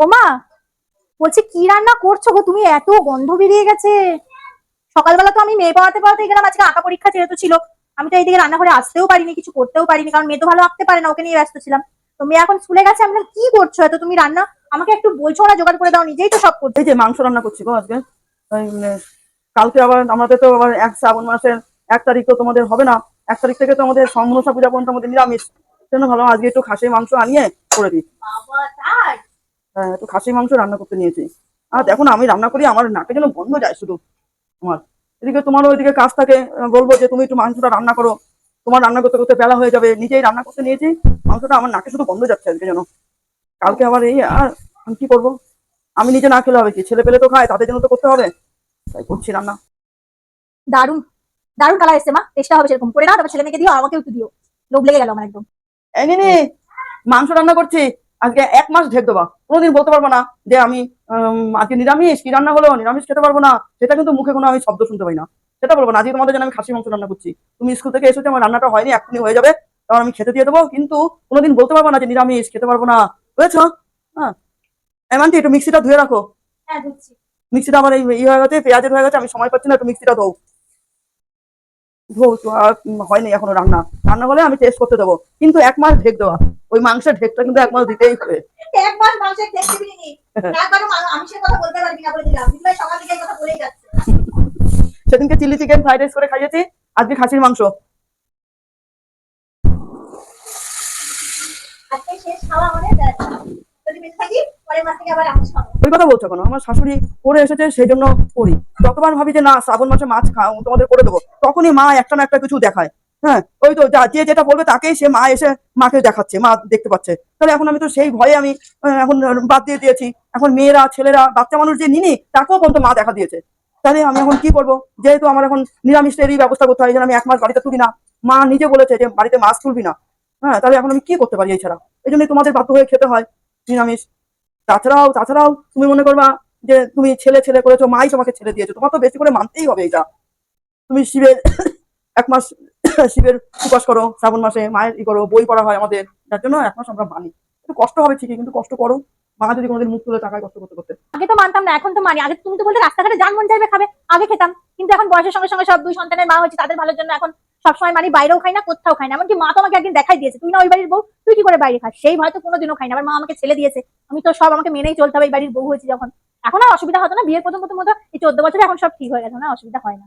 ওমা বলছি, কি রান্না করছ গো তুমি? এত গন্ধ বেরিয়ে গেছে। সকালবেলা তো আমি মেয়ে পড়াতে পড়াতে গেলাম, আজকে আঁকা পরীক্ষা যেহেতু ছিল। আমি তো এইদিকে রান্নাঘরে আসতেও পারিনি, কিছু করতেও পারিনি, কারণ মেয়ে তো ভালো আঁকতে পারে না, ওকে নিয়ে ব্যস্ত ছিলাম। তো মেয়ে এখন স্কুলে গেছে, আমি কি করছ এত? তুমি রান্না? আমাকে একটু বলছো না জোগাড় করে দাও, নিজেই তো সব করছ। যে মাংস রান্না করছি গো আজকে। কালকে আবার আমাদের তো আবার এক শ্রাবণ মাসের এক তারিখ তো তোমাদের হবে না। এক তারিখ থেকে তো আমাদের সমনসা পূজা পর্যন্ত আমাদের নিরামিষ। সেজন্য ভালো আজকে একটু খাসির মাংস আনিয়ে করে দিই। হ্যাঁ একটু খাসির মাংস রান্না করতে নিয়েছি। আর দেখো না আমি রান্না করি আমার নাকে যেন বন্ধ যায় শুধু। আমার। এদিকে তোমার ওইদিকে কাজ থাকে। বলব যে তুমি একটু মাংসটা রান্না করো। তোমার রান্না করতে করতে বেলা হয়ে যাবে। নিজেই রান্না করতে নিয়েছি। মাংসটা আমার নাকে শুধু বন্ধ যাচ্ছে আজকে যেন। কালকে আবার এই আর আমি কি করব? আমি নিজে না খেলে হবে কি? ছেলে পেলে তো খায় তাদের জন্য তো করতে হবে। তাই করছি রান্না। দারুণ দারুণ কালার এসছে মা। চেষ্টা হবে সেরকম। করে দাও তারপর ছেলে মেয়েকে দিও আমাকেও একটু দিও। লোভ লেগে গেল আমার একদম। এই নিনি মাংস রান্না করছি। আজকে এক মাস ঢেক দেবা। কোনোদিন বলতে পারব না যে আমি আজকে নিরামিষ কি রান্না হলো? নিরামিষ খেতে পারব না। সেটা কিন্তু মুখে কোনো আমি শব্দ শুনতে পাই না। সেটা বলব না। আজকে তোমাদের জন্য আমি খাসি মাংস রান্না করছি। তুমি স্কুল থেকে এসেছ আমার রান্নাটা হয়নি এখনই হয়ে যাবে। তখন আমি খেতে দিয়ে দেবো। কিন্তু কোনোদিন বলতে পারব না যে নিরামিষ খেতে পারব না। বুঝেছ? হ্যাঁ। এমনকি একটু মিক্সিটা ধুয়ে রাখো। হ্যাঁ মিক্সিটা আমার এই হয়ে গেছে পেঁয়াজের হয়ে গেছে আমি সময় পাচ্ছি না একটু মিক্সিটা ধো ধো আর হয়নি এখনও রান্না। রান্না হলে আমি টেস্ট করতে দেবো। কিন্তু এক মাস ঢেক দেওয়া। ওই মাংসের ঢেকটা কিন্তু এক মাস দিতেই হবে। এক মাস মাংসের টেস্ট দিবি নি। একবারও মা- আমিষের কথা বলতে পারবি না বলে দিলাম। দিদিভাই সকাল থেকে এই কথা বলেই যাচ্ছে। সেদিনকে চিলি চিকেন ফ্রাইড রাইস করে খাইয়েছি। আজকে খাসির মাংস। আজকে শেষ খাওয়া আমাদের যদি বেঁচে থাকি পরের মাস থেকে আবার আমিষ খাব। ওই কথা বলছো কেন? আমার শাশুড়ি করে এসেছে সেই জন্য করি। যতবার ভাবি যে না শ্রাবণ মাসে মাছ খাও তোমাদের করে দেবো। তখনই মা একটা না একটা কিছু দেখায়। হ্যাঁ ওই তো যা- যেটা বলবে তাকেই সে মা এসে মাকে দেখাচ্ছে, মা দেখতে পাচ্ছে। তাহলে এখন আমি তো সেই ভয়ে আমি এখন বাদ দিয়ে দিয়েছি। এখন মেয়েরা, ছেলেরা, বাচ্চা মানুষ যে নিনি, তাকেও পর্যন্ত মা দেখা দিয়েছে। তাহলে আমি এখন কি করব? যেহেতু আমার এখন নিরামিষেরই ব্যবস্থা করতে হয় আমি এক মাস বাড়িতে তুলি না। মা নিজে বলেছে যে বাড়িতে মাছ তুলবি না। হ্যাঁ তাহলে এখন আমি কি করতে পারি এছাড়া? এই জন্যই তোমাদের বাধ্য হয়ে খেতে হয় নিরামিষ। তাছাড়াও তাছাড়াও তুমি মনে করবা যে তুমি ছেলে ছেলে করেছ, মাই তোমাকে ছেলে দিয়েছ। তোমার তো বেশি করে মানতেই হবে এটা। তুমি শিবের এক মাস শিবের উপাস করো, শ্রাবণ মাসে মায়ের ই করো, বই পড়া হয় আমাদের। যার জন্য এক মাস আমরা মানি। একটু কষ্ট হবে ঠিকই, কিন্তু কষ্ট করো। মা যদি কোনোদিন মুখ তুলে টাকায় কষ্ট করতে করতে। আগে তো মানতাম না, এখন তো মানি। আগে তুমি তো বলতে রাস্তাঘাটে যান মন চাইবে খাবে, আগে খেতাম। কিন্তু এখন বয়সের সঙ্গে সঙ্গে সব দুই সন্তানের মা হয়েছে, তাদের ভালোর জন্য এখন সবসময় মানি, বাইরেও খাই না, কোথাও খাই না। এমনকি মা তো আমাকে একদিন দেখাই দিয়েছে, তুই না ওই বাড়ির বউ, তুই কি করে বাইরে খাস? সেই ভয় তো কোনোদিনও খাই না। আমার মা আমাকে ছেলে দিয়েছে। আমি তো সব আমাকে মেনেই চলতে হবে, এই বাড়ির বউ হয়েছে যখন। এখন আর অসুবিধা হতো না, বিয়ের প্রথম প্রথম মতো এই চোদ্দ বছরে এখন সব ঠিক হয়ে গেছে না অসুবিধা হয় না।